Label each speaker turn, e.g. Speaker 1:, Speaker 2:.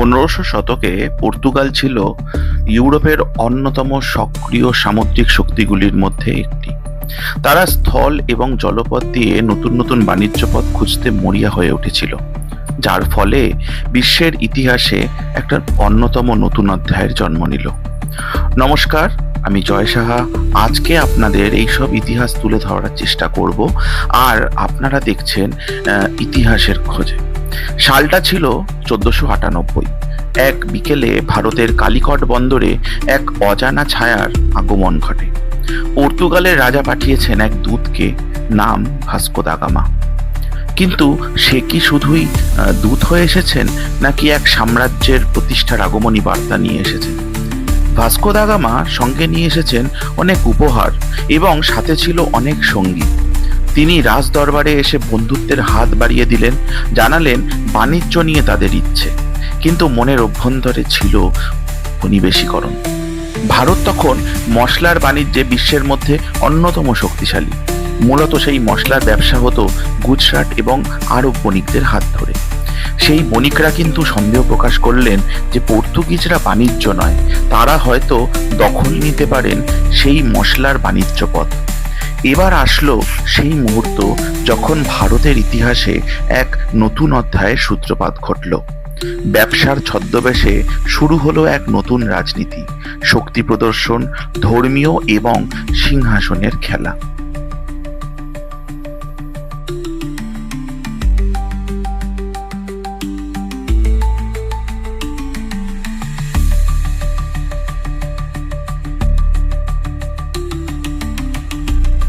Speaker 1: পনেরোশো শতকে পর্তুগাল ছিল ইউরোপের অন্যতম সক্রিয় সামুদ্রিক শক্তিগুলির মধ্যে একটি। তারা স্থল এবং জলপথ দিয়ে নতুন নতুন বাণিজ্য পথ খুঁজতে মরিয়া হয়ে উঠেছিল, যার ফলে বিশ্বের ইতিহাসে একটা অন্যতম নতুন অধ্যায়ের জন্ম নিল। নমস্কার, আমি জয় সাহা। আজকে আপনাদের এইসব ইতিহাস তুলে ধরার চেষ্টা করব, আর আপনারা দেখছেন ইতিহাসের খোঁজে। সালটা ছিল চোদ্দশো আটানব্বই। এক বিকেলে ভারতের কালিকট বন্দরে এক অজানা ছায়ার আগমন ঘটে। পর্তুগালের রাজা পাঠিয়েছেন এক দূতকে, নাম ভাস্কো দা গামা। কিন্তু সে কি শুধুই দূত হয়ে এসেছেন, নাকি এক সাম্রাজ্যের প্রতিষ্ঠার আগমনী বার্তা নিয়ে এসেছেন? ভাস্কো দা গামা সঙ্গে নিয়ে এসেছেন অনেক উপহার এবং সাথে ছিল অনেক সঙ্গী। তিনি রাজ দরবারে এসে বন্ধুত্বের হাত বাড়িয়ে দিলেন, জানালেন বাণিজ্য নিয়ে তাদের ইচ্ছে। কিন্তু মনের অভ্যন্তরে ছিল উপনিবেশীকরণ ভারত তখন মশলার বাণিজ্যে বিশ্বের মধ্যে অন্যতম শক্তিশালী। মূলত সেই মশলার ব্যবসা হতো গুজরাট এবং আরব বণিকদের হাত ধরে। সেই বণিকরা কিন্তু সন্দেহ প্রকাশ করলেন যে পর্তুগিজরা বাণিজ্য নয়, তারা হয়তো দখল নিতে পারেন সেই মশলার বাণিজ্য পথ এবার আসলো সেই মুহূর্ত যখন ভারতের ইতিহাসে এক নতুন অধ্যায়ের সূত্রপাত ঘটল। ব্যবসার ছদ্মবেশে শুরু হলো এক নতুন রাজনীতি, শক্তি প্রদর্শন, ধর্মীয় এবং সিংহাসনের খেলা।